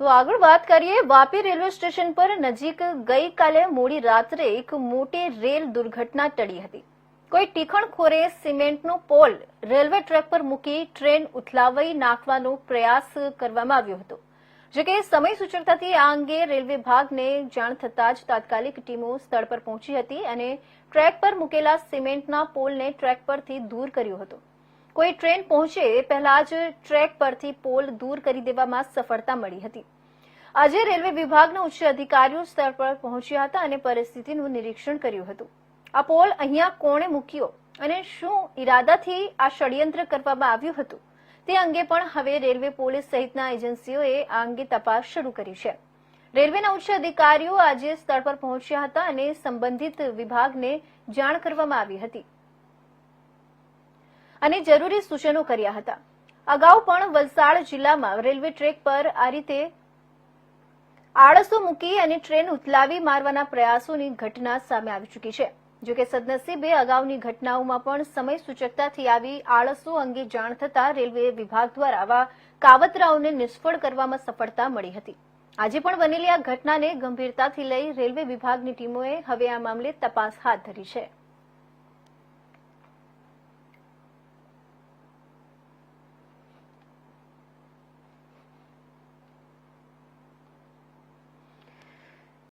તો આગળ વાત કરીએ, વાપી રેલવે સ્ટેશન પર નજીક ગઈકાલે મોડી રાત્રે એક મોટી રેલ દુર્ઘટના ટળી હતી. કોઈ ટીખણખોરે સિમેન્ટનો પોલ રેલવે ટ્રેક પર મૂકી ટ્રેન ઉથલાવી નાખવાનો પ્રયાસ કરવામાં આવ્યો હતો. જો કે સમય સૂચકતાથી આ અંગે રેલવે વિભાગને જાણ થતાં જ તાત્કાલિક ટીમો સ્થળ પર પહોંચી હતી અને ટ્રેક પર મૂકેલા સિમેન્ટના પોલને ટ્રેક પરથી દૂર કર્યો હતો. કોઈ ટ્રેન પહોંચે પહેલા જ ટ્રેક પરથી પોલ દૂર કરી દેવામાં સફળતા મળી હતી. આજે રેલવે વિભાગના ઉચ્ચ અધિકારીઓ સ્થળ પર પહોંચ્યા હતા અને પરિસ્થિતિનું નિરીક્ષણ કર્યું હતું. આ પોલ અહીંયા કોણે મૂક્યો અને શું ઈરાદાથી આ ષડયંત્ર કરવામાં આવ્યું હતું, તે અંગે પણ હવે રેલવે પોલીસ સહિતના એજન્સીઓએ આ અંગે તપાસ શરૂ કરી છે. રેલવેના ઉચ્ચ અધિકારીઓ આજે સ્થળ પર પહોંચ્યા હતા અને સંબંધિત વિભાગને જાણ કરવામાં આવી હતી. અને જરૂરી સૂચનો કર્યા હતા. અગાઉ પણ વલસાડ જિલ્લામાં રેલવે ટ્રેક પર આ રીતે આળસો મૂકી અને ટ્રેન ઉથલાવી મારવાના પ્રયાસોની ઘટના સામે આવી ચૂકી છે. જોકે સદનસીબે અગાઉની ઘટનાઓમાં પણ સમય સૂચકતાથી આવી આળસો અંગે જાણ થતાં રેલવે વિભાગ દ્વારા આવા કાવતરાઓને નિષ્ફળ કરવામાં સફળતા મળી હતી. આજે પણ બનેલી આ ઘટનાને ગંભીરતાથી લઈ રેલવે વિભાગની ટીમોએ હવે આ મામલે તપાસ હાથ ધરી છે.